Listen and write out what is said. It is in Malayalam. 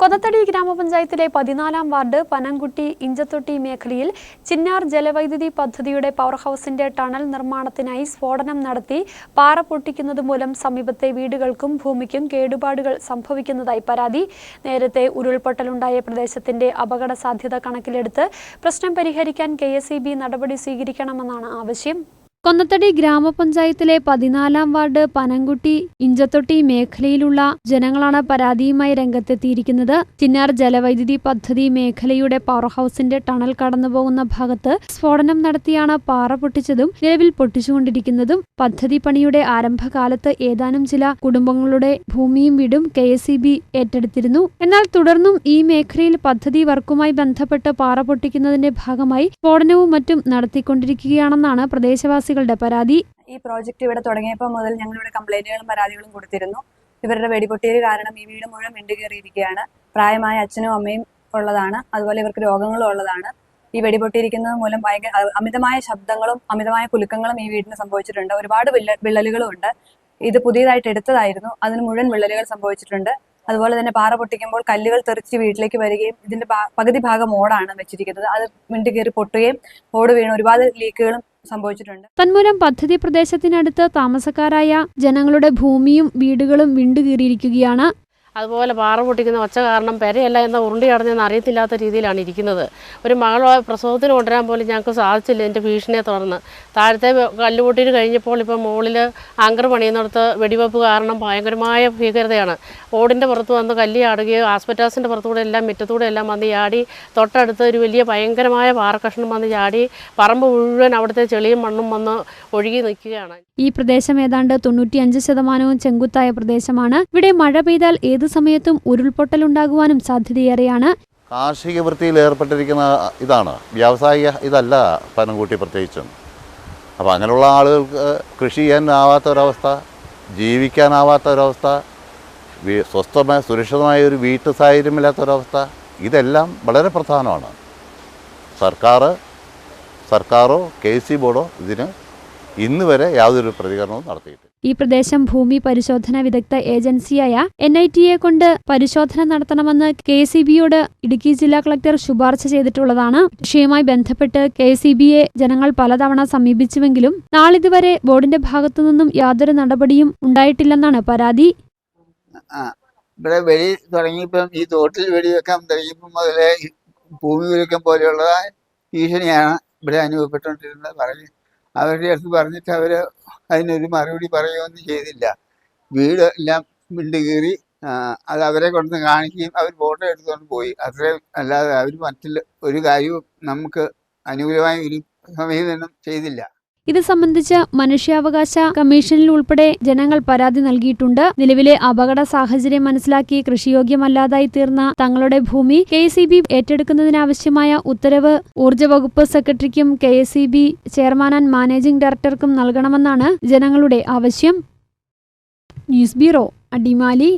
കൊതത്തടി ഗ്രാമപഞ്ചായത്തിലെ പതിനാലാം വാർഡ് പനംകുട്ടി ഇഞ്ചത്തൊട്ടി മേഖലയിൽ ചിന്നാർ ജലവൈദ്യുതി പദ്ധതിയുടെ പവർ ഹൗസിന്റെ ടണൽ നിർമ്മാണത്തിനായി സ്ഫോടനം നടത്തി പാറ പൊട്ടിക്കുന്നത് മൂലം സമീപത്തെ വീടുകൾക്കും ഭൂമിക്കും കേടുപാടുകൾ സംഭവിക്കുന്നതായി പരാതി. നേരത്തെ ഉരുൾപൊട്ടലുണ്ടായ പ്രദേശത്തിന്റെ അപകട സാധ്യത കണക്കിലെടുത്ത് പ്രശ്നം പരിഹരിക്കാൻ കെ നടപടി സ്വീകരിക്കണമെന്നാണ് ആവശ്യം. കൊന്നത്തടി ഗ്രാമപഞ്ചായത്തിലെ പതിനാലാം വാർഡ് പനംകുട്ടി ഇഞ്ചത്തൊട്ടി മേഖലയിലുള്ള ജനങ്ങളാണ് പരാതിയുമായി രംഗത്തെത്തിയിരിക്കുന്നത്. ചിന്നാർ ജലവൈദ്യുതി പദ്ധതി മേഖലയുടെ പവർ ഹൗസിന്റെ ടണൽ കടന്നുപോകുന്ന ഭാഗത്ത് സ്ഫോടനം നടത്തിയാണ് പാറ പൊട്ടിച്ചതും നിലവിൽ പൊട്ടിച്ചുകൊണ്ടിരിക്കുന്നതും. പദ്ധതി പണിയുടെ ആരംഭകാലത്ത് ഏതാനും ചില കുടുംബങ്ങളുടെ ഭൂമിയും വീടും കെ ഏറ്റെടുത്തിരുന്നു. എന്നാൽ തുടർന്നും ഈ മേഖലയിൽ പദ്ധതി വർക്കുമായി ബന്ധപ്പെട്ട് പാറ പൊട്ടിക്കുന്നതിന്റെ ഭാഗമായി സ്ഫോടനവും മറ്റും നടത്തിക്കൊണ്ടിരിക്കുകയാണെന്നാണ് പ്രദേശവാസികളുടെ പരാതി. ഈ പ്രോജക്റ്റ് ഇവിടെ തുടങ്ങിയപ്പോൾ മുതൽ ഞങ്ങൾ ഇവിടെ കംപ്ലൈന്റുകളും പരാതികളും കൊടുത്തിരുന്നു. ഇവരുടെ വെടിപൊട്ടിയത് കാരണം ഈ വീട് മുഴുവൻ മിണ്ടുകയറിയിരിക്കുകയാണ് പ്രായമായ അച്ഛനും അമ്മയും ഉള്ളതാണ്. അതുപോലെ ഇവർക്ക് രോഗങ്ങളും ഉള്ളതാണ്. ഈ വെടിപൊട്ടിയിരിക്കുന്നത് മൂലം ഭയങ്കര അമിതമായ ശബ്ദങ്ങളും അമിതമായ കുലുക്കങ്ങളും ഈ വീടിന് സംഭവിച്ചിട്ടുണ്ട്. ഒരുപാട് വിള്ള വിള്ളലുകളും ഉണ്ട്. ഇത് പുതിയതായിട്ട് എടുത്തതായിരുന്നു. അതിന് മുഴുവൻ വിള്ളലുകൾ സംഭവിച്ചിട്ടുണ്ട്. അതുപോലെ തന്നെ പാറ പൊട്ടിക്കുമ്പോൾ കല്ലുകൾ തെറിച്ച് വീട്ടിലേക്ക് വരികയും ഇതിന്റെ പകുതി ഭാഗം ഓടാണ് വെച്ചിരിക്കുന്നത്. അത് വിണ്ടു കയറി പൊട്ടുകയും ഓട് വീണ് ഒരുപാട് ലീക്കുകളും സംഭവിച്ചിട്ടുണ്ട്. തന്മൂലം പദ്ധതി പ്രദേശത്തിനടുത്ത് താമസക്കാരായ ജനങ്ങളുടെ ഭൂമിയും വീടുകളും വിണ്ടുകീറിയിരിക്കുകയാണ് അതുപോലെ പാറ പൊട്ടിക്കുന്ന ഒച്ച കാരണം പെരയല്ല എന്ന ഉരുണ്ടി അടഞ്ഞെന്ന് അറിയത്തില്ലാത്ത രീതിയിലാണ് ഇരിക്കുന്നത്. ഒരു മകൾ പ്രസവത്തിന് കൊണ്ടുവരാൻ പോലും ഞങ്ങൾക്ക് സാധിച്ചില്ല എന്റെ ഭീഷണിയെ തുടർന്ന്. താഴത്തെ കല്ലുപൊട്ടിയിൽ കഴിഞ്ഞപ്പോൾ ഇപ്പോൾ മുകളിൽ ആങ്കർ പണിയുന്നിടത്ത് വെടിവെപ്പ് കാരണം ഭയങ്കരമായ ഭീകരതയാണ്. ഓടിന്റെ പുറത്ത് വന്ന് കല്ലിയാടുകയും ആസ്പെറ്റാസിന്റെ പുറത്തുകൂടെ എല്ലാം മുറ്റത്തൂടെ എല്ലാം വന്ന് ചാടി തൊട്ടടുത്ത് ഒരു വലിയ ഭയങ്കരമായ പാറക്കഷ്ണം വന്ന് ചാടി പറമ്പ് മുഴുവൻ അവിടുത്തെ ചെളിയും മണ്ണും വന്ന് ഒഴുകി നിൽക്കുകയാണ്. ഈ പ്രദേശം ഏതാണ്ട് തൊണ്ണൂറ്റിയഞ്ച് ശതമാനവും ചെങ്കുത്തായ പ്രദേശമാണ്. ഇവിടെ മഴ പെയ്താൽ ഏതു സമയത്തും ഉരുൾപൊട്ടലുണ്ടാകുവാനും സാധ്യതയേറെയാണ്. കാർഷിക വൃത്തിയിൽ ഏർപ്പെട്ടിരിക്കുന്ന ഇതാണ്. വ്യാവസായിക ഇതല്ല പനംകൂട്ടി പ്രത്യേകിച്ചും. അപ്പോൾ അങ്ങനെയുള്ള ആളുകൾക്ക് കൃഷി ചെയ്യാനാവാത്ത ഒരവസ്ഥ ജീവിക്കാനാവാത്ത ഒരവസ്ഥ സ്വസ്ഥമായ സുരക്ഷിതമായ ഒരു വീട്ടു സാഹചര്യമില്ലാത്ത ഒരവസ്ഥ ഇതെല്ലാം വളരെ പ്രധാനമാണ്. സർക്കാർ സർക്കാരോ കെ സി ബോർഡോ ഇതിന് ഇന്ന് വരെ യാതൊരു പ്രതികരണവും നടത്തിയിട്ടില്ല. ഈ പ്രദേശം ഭൂമി പരിശോധന വിദഗ്ധ ഏജൻസിയായ എൻ ഐ ടിയെ കൊണ്ട് പരിശോധന നടത്തണമെന്ന് കെ സി ബിയോട് ഇടുക്കി ജില്ലാ കളക്ടർ ശുപാർശ ചെയ്തിട്ടുള്ളതാണ്. വിഷയവുമായി ബന്ധപ്പെട്ട് കെ സി ബിയെ ജനങ്ങൾ പലതവണ സമീപിച്ചുവെങ്കിലും നാളിതുവരെ ബോർഡിന്റെ ഭാഗത്തു നിന്നും യാതൊരു നടപടിയും ഉണ്ടായിട്ടില്ലെന്നാണ് പരാതി. ഇവിടെ വെടി തുടങ്ങിയപ്പം ഈ തോട്ടിൽ വെടിവെക്കാൻ തുടങ്ങിയപ്പം മുതലേ ഭൂമി ഒരുക്കം പോലെയുള്ള ഭീഷണിയാണ് ഇവിടെ അനുഭവപ്പെട്ടുകൊണ്ടിരുന്നത്. പറഞ്ഞ് അവരുടെ അടുത്ത് പറഞ്ഞിട്ട് അവർ അതിനൊരു മറുപടി പറയുകയൊന്നും ചെയ്തില്ല. വീട് എല്ലാം വിണ്ട് കീറി അത് അവരെ കൊണ്ടുവന്ന് കാണിക്കുകയും അവർ ഫോട്ടോ എടുത്തുകൊണ്ട് പോയി. അത്രയും അല്ലാതെ അവർ മറ്റുള്ള ഒരു കാര്യവും നമുക്ക് അനുകൂലമായ ഒരു സമീപനം ചെയ്തില്ല. ഇത് സംബന്ധിച്ച് മനുഷ്യാവകാശ കമ്മീഷനിൽ ഉൾപ്പെടെ ജനങ്ങൾ പരാതി നൽകിയിട്ടുണ്ട്. നിലവിലെ അപകട സാഹചര്യം മനസ്സിലാക്കി കൃഷിയോഗ്യമല്ലാതായി തീർന്ന തങ്ങളുടെ ഭൂമി കെ ഏറ്റെടുക്കുന്നതിനാവശ്യമായ ഉത്തരവ് ഊർജ വകുപ്പ് സെക്രട്ടറിക്കും കെ ചെയർമാൻ ആൻഡ് മാനേജിംഗ് ഡയറക്ടർക്കും നൽകണമെന്നാണ് ജനങ്ങളുടെ ആവശ്യം. News bureau Adimali.